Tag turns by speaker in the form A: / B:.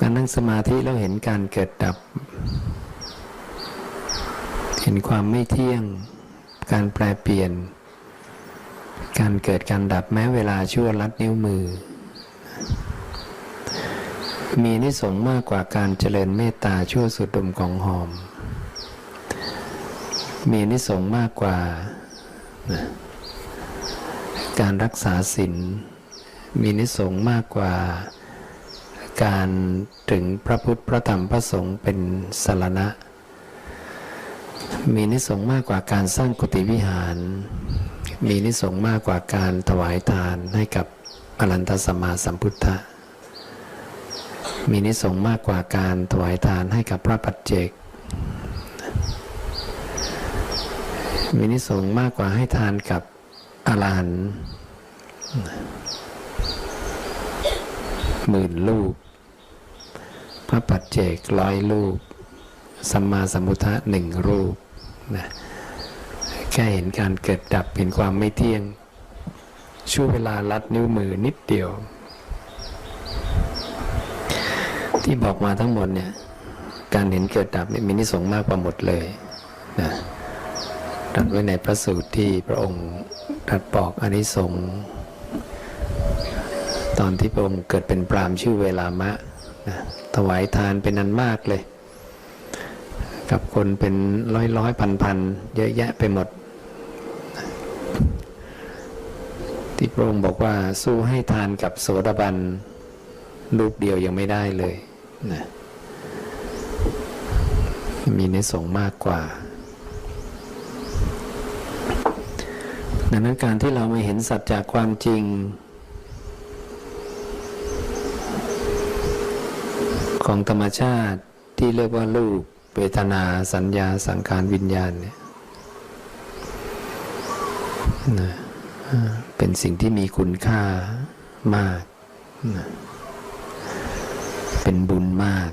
A: การนั่งสมาธิแล้วเห็นการเกิดดับ เห็นความไม่เที่ยง การแปรเปลี่ยน การเกิดการดับแม้เวลาชั่วลัดนิ้วมือ มีนิสงมากกว่าการเจริญเมตตาชั่วสุดดมของหอม มีนิสงมากกว่าการรักษาศีลมีนิสงมากกว่า การถึงพระพุทธพระธรรมพระสงฆ์เป็นสารณะ มีนิสงส์มากกว่าการสร้างกุฏิวิหาร มีนิสงส์มากกว่าการถวายทานให้กับอรันตสมาสัมพุทธะมีนิสงส์มากกว่าการถวายทานให้กับพระปัจเจก มีนิสงส์มากกว่าให้ทานกับอรหันต์ หมื่นลูก พระปัจเจกร้อยลูกสัมมาสัมพุทธะหนึ่งรูปนะแค่เห็นการเกิดดับเห็นความไม่เที่ยง ช่วเวลาลัดนิ้วมือนิดเดียว ที่บอกมาทั้งหมดเนี่ยการเห็นเกิดดับเนี่ยมีนิสงส์มากกว่าหมดเลยนะตรัสไว้ในพระสูตรที่พระองค์ตรัสบอกอนิสงส์ ตอนที่พระองค์เกิดเป็นปรามชื่อเวลามะนะถวายทานเป็นนันมากเลย กับคนเป็นร้อยร้อยพันพันเยอะแยะไปหมด ที่พระองค์บอกว่าสู้ให้ทานกับโสดาบันรูปเดียวยังไม่ได้เลยนะมีในสงส์มากกว่าดังนั้นการที่เรามาเห็นสัจจากความจริง ของธรรมชาติที่เรียกว่ารูปเวทนาสัญญาสังขารวิญญาณเนี่ยนะเป็นสิ่งที่มีคุณค่ามากนะเป็นบุญมาก